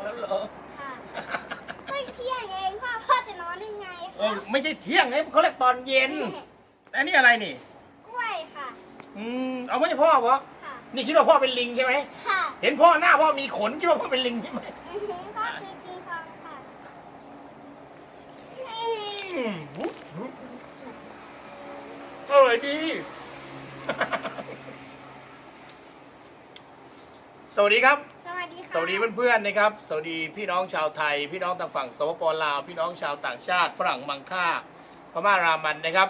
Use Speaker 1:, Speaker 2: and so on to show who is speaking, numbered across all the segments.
Speaker 1: งแล้วเหรอ
Speaker 2: ค่ะไม่เที่ยงเองพ่อพ่อจะนอนได้ไง
Speaker 1: เออไม่ใช่เที่ยงไงเขาเรียกตอนเย็น อันนี้อะไรนี่
Speaker 2: กล้วยค่ะ
Speaker 1: อืมเอาไม่ใช่พ่อเหรอ
Speaker 2: ค่ะ
Speaker 1: นี่คิดว่าพ่อเป็นลิงใช่ไหม
Speaker 2: ค่ะ
Speaker 1: เห็นพ่อหน้าพ่อมีขนคิดว่าพ่อเป็นลิงใช่ไหม
Speaker 2: อือหือพ่อคือกิงคองค่ะ
Speaker 1: อืมอร่อยดี สวัสดีครับ
Speaker 2: ส วัสดีค่ะ
Speaker 1: สวัสดีเพื่อนๆนะครับ สวัสดีพี่น้องชาวไทย พี่น้องทางฝั่งสปปลาว พี่น้องชาวต่างชาติ ฝรั่งมังค่าพม่ารามันนะครับ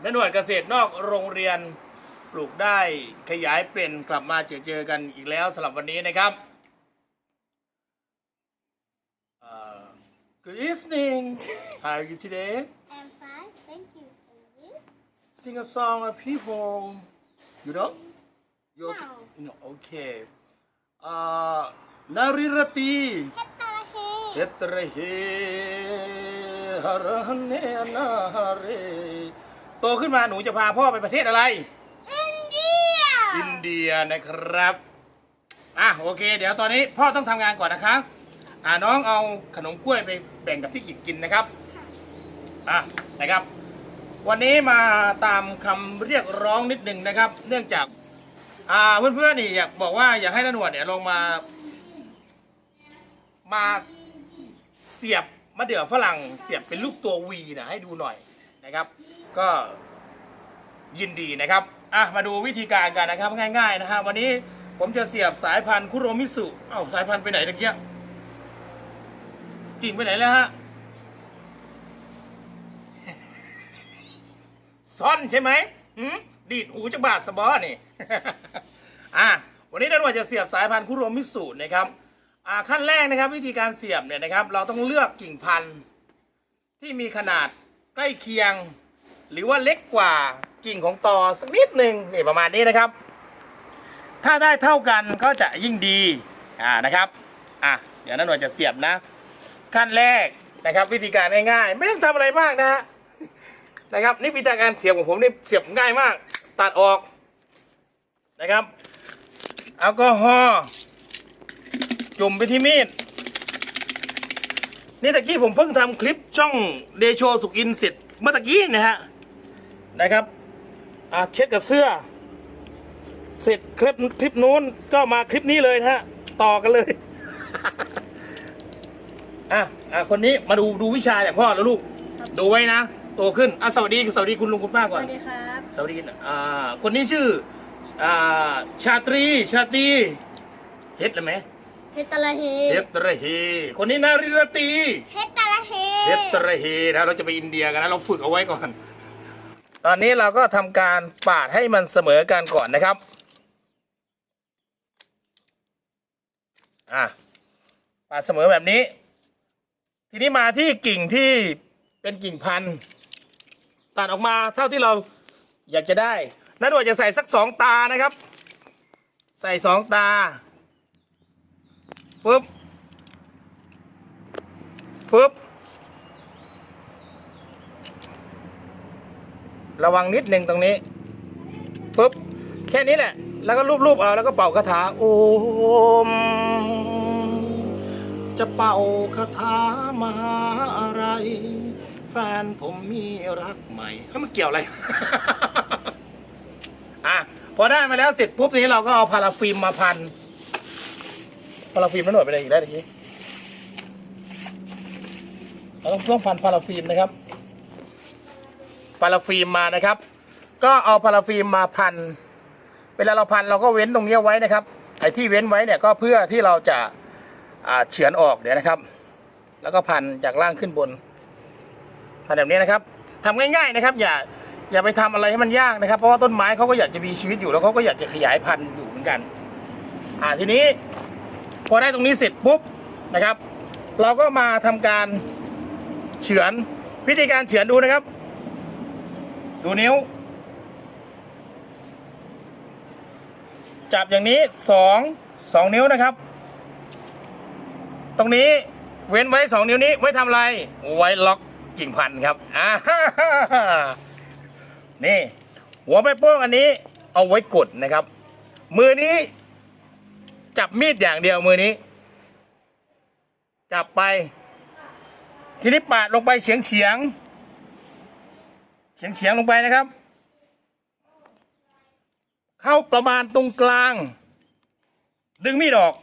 Speaker 1: แม่หน่วยเกษตรนอกโรงเรียนปลูกได้ขยายเป็นกลับมาเจอเจอกันอีกแล้วสำหรับวันนี้นะครับเอ่อ Good evening How are you today
Speaker 2: I'm fine thank you and you
Speaker 1: Sing a song of people You know You okay
Speaker 2: No.
Speaker 1: No okay เอ่อ นาริรตี
Speaker 2: เฮตตาเฮ
Speaker 1: เฮตระเฮฮาระฮันเนนาฮาเรโตขึ้นมาหนูจะพาพ่อไปประเทศอะไร
Speaker 2: อินเดีย
Speaker 1: อินเดียนะครับอะโอเค เดี๋ยวตอนนี้พ่อต้องทำงานก่อนนะครับอ่าน้องเอาขนมกล้วยไปแบ่งกับพี่กิจกินนะครับอะนะครับ วันนี้มาตามคำเรียกร้องนิดหนึ่งนะครับ เนื่องจาก อ่าเพื่อนๆนี่อยากบอกว่าอยากให้นันวดเนี่ยลงมา มาเสียบมะเดื่อฝรั่งเสียบเป็นลูกตัววีนะให้ดูหน่อยนะครับ ก็ยินดีนะครับอะมาดูวิธีการกันนะครับง่ายๆนะฮะวันนี้ผมจะเสียบสายพันธุ์คุโรมิสุเอ้าสายพันธุ์ไปไหนตะเกียกิ่งไปไหนแล้วฮะซ่อนใช่ไหมหืมดีดหูจะบาดสบอนี่ อะวันนี้ด้านว่าจะเสียบสายพันธุ์คุโรมิสุนะครับอ่าขั้นแรกนะครับ วิธีการเสียบเนี่ยนะครับ เราต้องเลือกกิ่งพันธุ์ที่มีขนาดใกล้เคียง หรือว่าเล็กกว่ากิ่งของตอสักนิดหนึ่งนี่ประมาณนี้นะครับ ถ้าได้เท่ากันก็จะยิ่งดีอ่านะครับอะเดี๋ยวนั้นหน่วยจะเสียบนะ ขั้นแรกนะครับ วิธีการง่ายๆ ไม่ต้องทำอะไรมากนะฮะนะครับนี่วิธีการเสียบของผมนี่เสียบง่ายมาก ตัดออก นะครับแอลกอฮอล์จุ่มไปที่มีดนี่ตะกี้ผมเพิ่งทำคลิปช่องเดโชสุกินเสร็จเมื่อตะกี้นะฮะนะครับอ่าเช็ดกับเสื้อ เสร็จคลิปคลิปนู้นก็มาคลิปนี้เลยนะฮะต่อกันเลยอะอะคนนี้มาดูดูวิชาจากพ่อแล้วลูก ดูไว้นะ โตขึ้นอะสวัสดีสวัสดีคุณลุงคุณป้า
Speaker 2: ส
Speaker 1: ก่อน
Speaker 2: วัสดีครับ
Speaker 1: สวัสดีอ่าคนนี้ชื่อ อ่าชาตรีชาตรีเฮ็ดเลยไหม
Speaker 2: เฮตตาลาเฮ
Speaker 1: เฮ็ดระเฮคนนี้นาริรตี
Speaker 2: เฮตตาลาเฮ
Speaker 1: เฮ็ดระเฮนะเราจะไปอินเดียกันนะเราฝึกเอาไว้ก่อน ตอนนี้เราก็ทำการปาดให้มันเสมอกันก่อนนะครับอะปาดเสมอแบบนี้ ทีนี้มาที่กิ่งที่เป็นกิ่งพันธุ์ตัดออกมาเท่าที่เราอยากจะได้ นั่นว่าจะใส่สักสองตานะครับ ใส่สองตาปึ๊บปึ๊บระวังนิดหนึ่งตรงนี้ปึ๊บแค่นี้แหละ แล้วก็รูปๆเอาแล้วก็เป่าคาถาโอมจะเป่าคาถามาอะไร แฟนผมมีรักใหม่เฮ้ยมันเกี่ยวอะไร อะพอได้มาแล้วเสร็จปุ๊บนี้เราก็เอาพาราฟิล์มมาพันพาราฟิล์มนั่นหน่วยไปเลยอีกได้ทีนี้เราต้องต้องพันพาราฟิล์มนะครับพาราฟิล์มมานะครับ ก็เอาพาราฟิล์มมาพัน เวลาเราพันเราก็เว้นตรงนี้ไว้นะครับไอ้ที่เว้นไว้เนี่ยก็เพื่อที่เราจะาเฉือนออกเดี๋ยวนะครับ แล้วก็พันจากล่างขึ้นบนพันแบบนี้นะครับทำง่ายๆนะครับ อย่า อย่าไปทำอะไรให้มันยากนะครับ เพราะว่าต้นไม้เขาก็อยากจะมีชีวิตอยู่แล้วเขาก็อยากจะขยายพันธุ์อยู่เหมือนกัน อ่าทีนี้พอได้ตรงนี้เสร็จปุ๊บนะครับ เราก็มาทำการเฉือนวิธีการเฉือนดูนะครับ ดูนิ้ว จับอย่างนี้สองสองนิ้วนะครับ ตรงนี้เว้นไว้สองนิ้วนี้ไว้ทำอะไร ไว้ล็อกกิ่งพันธุ์ครับอ่า นี่ หัวแม่โป้งอันนี้ เอาไว้กดนะครับ มือนี้ จับมีดอย่างเดียวมือนี้ จับไป ทีนี้ปาดลงไปเฉียงเฉียงเฉียงเฉียงลงไปนะครับ เข้าประมาณตรงกลาง ดึงมีดออก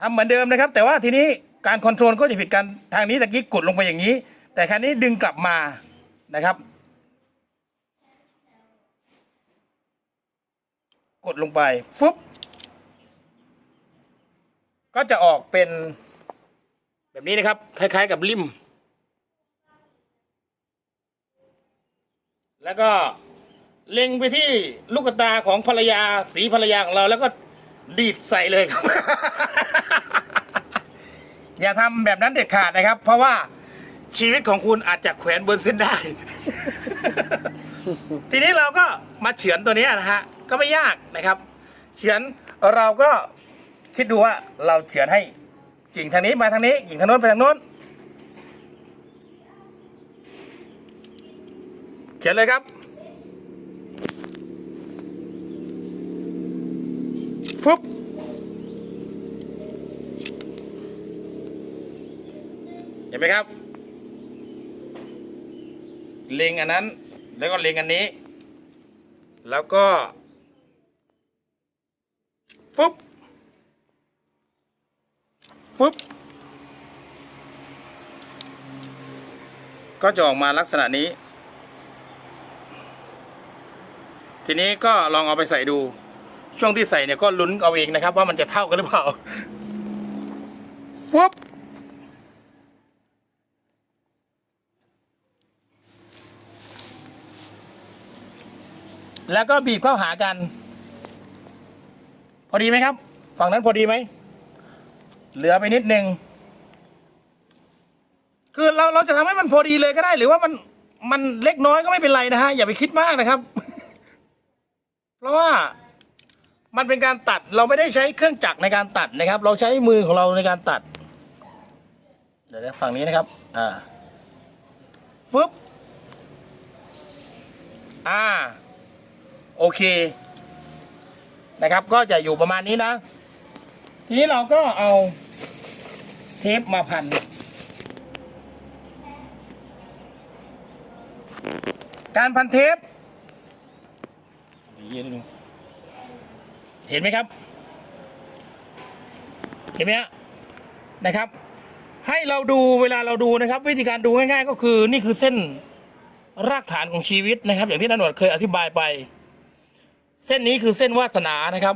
Speaker 1: ทำเหมือนเดิมนะครับ แต่ว่าทีนี้การคอนโทรลก็จะผิดกันทางนี้ตะกี้กดลงไปอย่างนี้ แต่ครั้นี้ดึงกลับมา นะครับ กดลงไปฟึบก็จะออกเป็นแบบนี้นะครับ คล้าย ๆ กับริม แล้วก็เล็งไปที่ลูกตาของภรรยาสีภรรยาของเราแล้วก็ดีดใส่เลยครับ อย่าทำแบบนั้นเด็ดขาดนะครับ เพราะว่า ชีวิตของคุณอาจจะแขวนบนเส้นได้ ทีนี้เราก็มาเฉือนตัวนี้นะฮะก็ไม่ยากนะครับ เฉือนเราก็คิดดูว่าเราเฉือนให้กิ่งทางนี้มาทางนี้กิ่งทางโน้นไปทางโน้นเฉือนเลยครับปุ๊บเห็นไหมครับ เล็งอันนั้น แล้วก็เล็งอันนี้ แล้วก็ฟึบฟึบก็จะออกมาลักษณะนี้ ทีนี้ก็ลองเอาไปใส่ดู ช่วงที่ใส่เนี่ยก็ลุ้นเอาเองนะครับ ว่ามันจะเท่ากันหรือเปล่าฟึบ แล้วก็บีบเข้าหากัน พอดีไหมครับ ฝั่งนั้นพอดีไหม เหลือไปนิดนึงคือเราเราจะทำให้มันพอดีเลยก็ได้ หรือว่ามันมันเล็กน้อยก็ไม่เป็นไรนะฮะ อย่าไปคิดมากนะครับ เพราะว่ามันเป็นการตัดเราไม่ได้ใช้เครื่องจักรในการตัดนะครับ เราใช้มือของเราในการตัด เดี๋ยวฝั่งนี้นะครับ อ่าฟึบอ่า โอเค นะครับ ก็จะอยู่ประมาณนี้นะ ทีนี้เราก็เอาเทปมาพัน การพันเทปเห็นไหมครับ เห็นไหมฮะนะครับ ให้เราดูเวลาเราดูนะครับ วิธีการดูง่ายๆ ก็คือนี่คือเส้นรากฐานของชีวิตนะครับ อย่างที่นันหนวดเคยอธิบายไป เส้นนี้คือเส้นวาสนานะครับ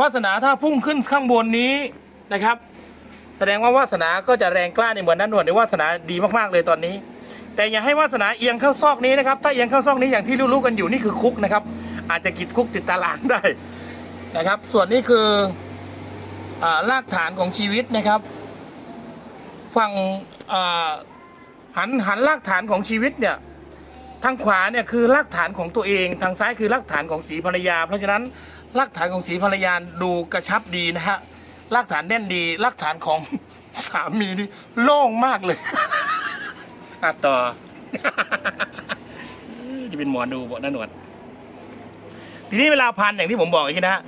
Speaker 1: วาสนาถ้าพุ่งขึ้นข้างบนนี้นะครับ แสดงว่าวาสนาก็จะแรงกล้าในเหมือนนันหนวดในวาสนาดีมากๆเลยตอนนี้ แต่อย่าให้วาสนาเอียงเข้าซอกนี้นะครับ ถ้าเอียงเข้าซอกนี้อย่างที่รู้ๆกันอยู่นี่คือคุกนะครับ อาจจะกิดคุกติดตารางได้นะครับ ส่วนนี้คืออ่ารากฐานของชีวิตนะครับ ฝั่งหันหันรากฐานของชีวิตเนี่ย ทางขวาเนี่ยคือรากฐานของตัวเอง ทางซ้ายคือรากฐานของสีภรรยา เพราะฉะนั้นรากฐานของสีภรรยาดูกระชับดีนะฮะรากฐานแน่นดีรากฐานของสามีนี่โล่งมากเลยอะต่อ จะเป็นหมอดูบอกน้าหนวด ทีนี้เวลาพันอย่างที่ผมบอกอย่างนี้นะฮะ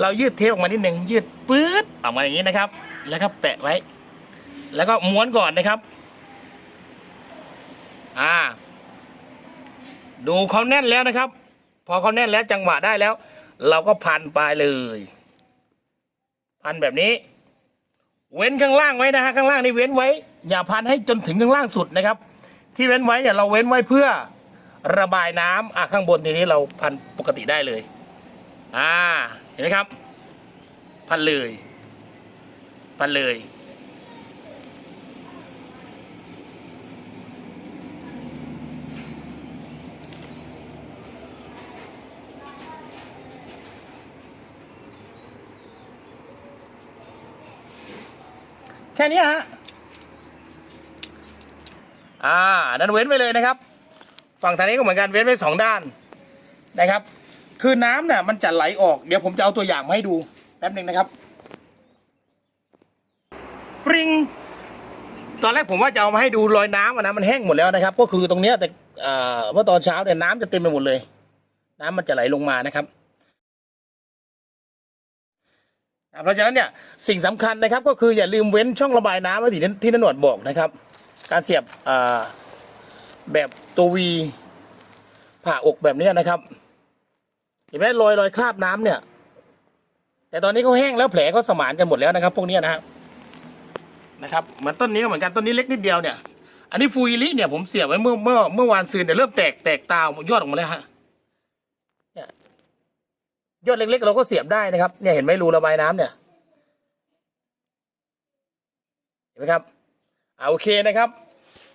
Speaker 1: เรายืดเทปออกมานิดหนึ่งยืดปื๊ดออกมาอย่างนี้นะครับ แล้วก็แปะไว้ แล้วก็ม้วนก่อนนะครับ อ่า ดูเขาแน่นแล้วนะครับ พอเขาแน่นแล้วจังหวะได้แล้ว เราก็พันปลายเลย พันแบบนี้ เว้นข้างล่างไว้นะฮะข้างล่างนี่เว้นไว้ อย่าพันให้จนถึงข้างล่างสุดนะครับ ที่เว้นไว้เนี่ยเราเว้นไว้เพื่อระบายน้ำอะข้างบนทีนี้เราพันปกติได้เลย อ่าเห็นไหมครับ พันเลย พันเลย แค่นี้ฮะอ่านั้นเว้นไว้เลยนะครับ ฝั่งทางนี้ก็เหมือนกันเว้นไว้สองด้านนะครับ คือน้ำเนี่ยมันจะไหลออกเดี๋ยวผมจะเอาตัวอย่างมาให้ดูแป๊บหนึ่งนะครับฟริงตอนแรกผมว่าจะเอามาให้ดูรอยน้ำอะนะมันแห้งหมดแล้วนะครับ ก็คือตรงเนี้ยแต่เอ่อเมื่อตอนเช้าเนี่ยน้ำจะเต็มไปหมดเลย น้ำมันจะไหลลงมานะครับ เพราะฉะนั้นเนี่ยสิ่งสำคัญนะครับก็คืออย่าลืมเว้นช่องระบายน้ำไว้ที่ที่นนวดบอกนะครับ การเสียบแบบตัววีผ่าอกแบบนี้นะครับเห็นไหมรอยรอยคราบน้ำเนี่ย แต่ตอนนี้เขาแห้งแล้วแผลเขาสมานกันหมดแล้วนะครับ พวกนี้นะครับนะครับเหมือนต้นนี้ก็เหมือนกันต้นนี้เล็กนิดเดียวเนี่ย อันนี้ฟูอิลิเนี่ยผมเสียบไว้เมื่อเมื่อเมื่อวานซืนเนี่ยเริ่มแตกแตกตายอดออกมาแล้วฮะ ยอดเล็กๆ เราก็เสียบได้นะครับ เนี่ยเห็นไหมรูระบายน้ำเนี่ย เห็นไหมครับอ่าโอเคนะครับ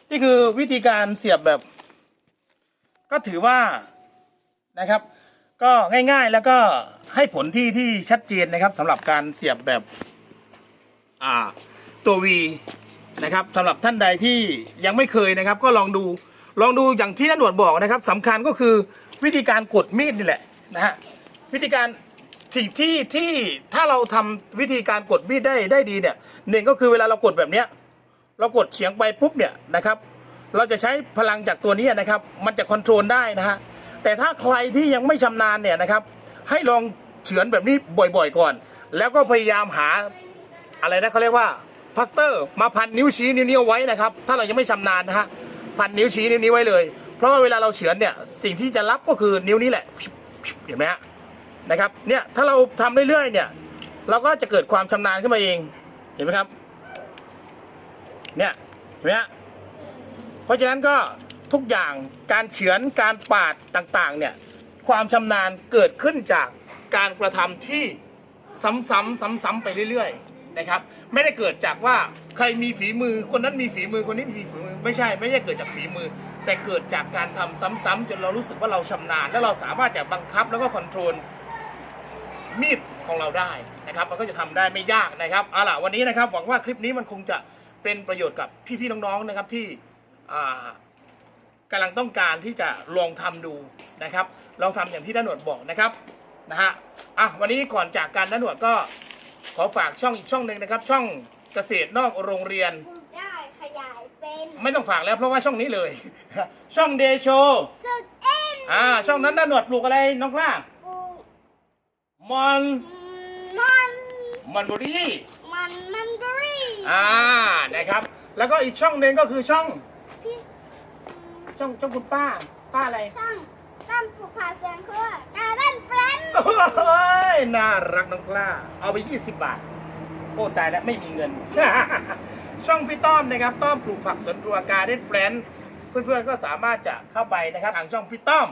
Speaker 1: นี่คือวิธีการเสียบแบบ ก็ถือว่านะครับ ก็ง่ายๆแล้วก็ให้ผลที่ที่ชัดเจนนะครับสำหรับการเสียบแบบอ่าตัววีนะครับสำหรับท่านใดที่ยังไม่เคยนะครับ ก็ลองดูลองดูอย่างที่นันหนวดบอกนะครับสำคัญก็คือวิธีการกดมีดนี่แหละนะฮะ วิธีการสิ่งที่ที่ถ้าเราทำวิธีการกดมีดได้ได้ดีเนี่ยหนึ่งก็คือเวลาเรากดแบบเนี้ยเรากดเฉียงไปปุ๊บเนี่ยนะครับ เราจะใช้พลังจากตัวนี้นะครับ มันจะคอนโทรลได้นะฮะแต่ถ้าใครที่ยังไม่ชำนาญเนี่ยนะครับ ให้ลองเฉือนแบบนี้บ่อยๆก่อน แล้วก็พยายามหาอะไรนะเขาเรียกว่าพลาสเตอร์มาพันนิ้วชี้นิ้วนี้เอาไว้นะครับ ถ้าเรายังไม่ชำนาญนะฮะพันนิ้วชี้นิ้วนี้ไว้เลย เพราะว่าเวลาเราเฉือนเนี่ยสิ่งที่จะรับก็คือนิ้วนี้แหละเห็นไหมฮะ นะครับเนี่ยถ้าเราทำเรื่อยๆเนี่ย เราก็จะเกิดความชำนาญขึ้นมาเองเห็นไหมครับเนี่ยเห็นไหมฮะเพราะฉะนั้นก็ทุกอย่างการเฉือนการปาดต่างๆเนี่ยความชำนาญเกิดขึ้นจากการกระทำที่ซ้ำๆซ้ำๆไปเรื่อยๆนะครับ ไม่ได้เกิดจากว่าใครมีฝีมือคนนั้นมีฝีมือคนนี้มีฝีมือไม่ใช่ไม่ใช่เกิดจากฝีมือ แต่เกิดจากการทำซ้ำๆจนเรารู้สึกว่าเราชำนาญ แล้วเราสามารถจะบังคับแล้วก็คอนโทรล มีดของเราได้นะครับ มันก็จะทำได้ไม่ยากนะครับเอาล่ะวันนี้นะครับหวังว่าคลิปนี้มันคงจะเป็นประโยชน์กับพี่ๆน้องๆนะครับที่อ่ากำลังต้องการที่จะลองทำดูนะครับลองทำอย่างที่ด้านหนวดบอกนะครับนะฮะอะวันนี้ก่อนจากกันนะหนวดก็ขอฝากช่องอีกช่องหนึ่งนะครับ ช่องเกษตรนอกโรงเรียน
Speaker 2: ปลูกได้ขยายเป็น
Speaker 1: ไม่ต้องฝากแล้วเพราะว่าช่องนี้เลย ช่องเดโช
Speaker 2: สึกเอ็น
Speaker 1: อ่าช่องนั้นนะหนวดปลูกอะไรน้องกล้า
Speaker 2: ปลูก
Speaker 1: มอน
Speaker 2: มัน
Speaker 1: มอนบุรี
Speaker 2: มันมันเบอรี่
Speaker 1: อ่านะครับ แล้วก็อีกช่องหนึ่งก็คือช่อง
Speaker 2: พี่
Speaker 1: ช่องช่องคุณป้า ป้าอะไร
Speaker 2: ช่างช่างปลูกผ่าเสียงเครือการเล่นเฟรนด์
Speaker 1: โอ้ยน่ารักน้องกล้า เอาไป 20 บาท โอ้ตายแล้วไม่มีเงิน ช่องพี่ต้อมนะครับต้อมปลูกผักสวนครัวการเด้นแปลนเพื่อนๆก็สามารถจะเข้าไปนะครับทางช่องพี่ต้อม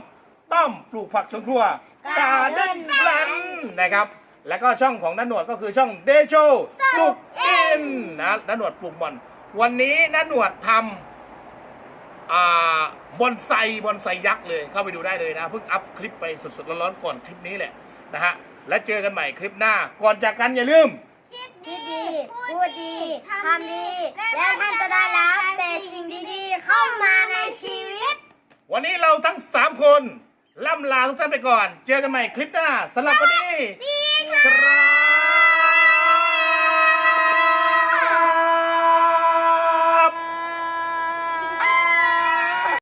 Speaker 1: ต้อมปลูกผักสวนครัวการเด้นแปลนนะครับ แล้วก็ช่องของนันหนวดก็คือช่องเดโชปลูกอินนะนันหนวดปลูกบอน วันนี้นันหนวดทำอ่าบอนไซบอนไซยักษ์เลยเข้าไปดูได้เลยนะเพิ่งอัพคลิปไปสดๆร้อนๆก่อนคลิปนี้แหละนะฮะและเจอกันใหม่คลิปหน้า ก่อนจากกันอย่าลืม
Speaker 2: คิดดีพูดดีทำดี แล้วท่านจะได้รับแต่สิ่งดีๆเข้ามาในชีวิต
Speaker 1: วันนี้เราทั้ง3คน ล่ำลาทุกท่านไปก่อน เจอกันใหม่คลิปหน้าสำหรับวันนี้
Speaker 2: ดี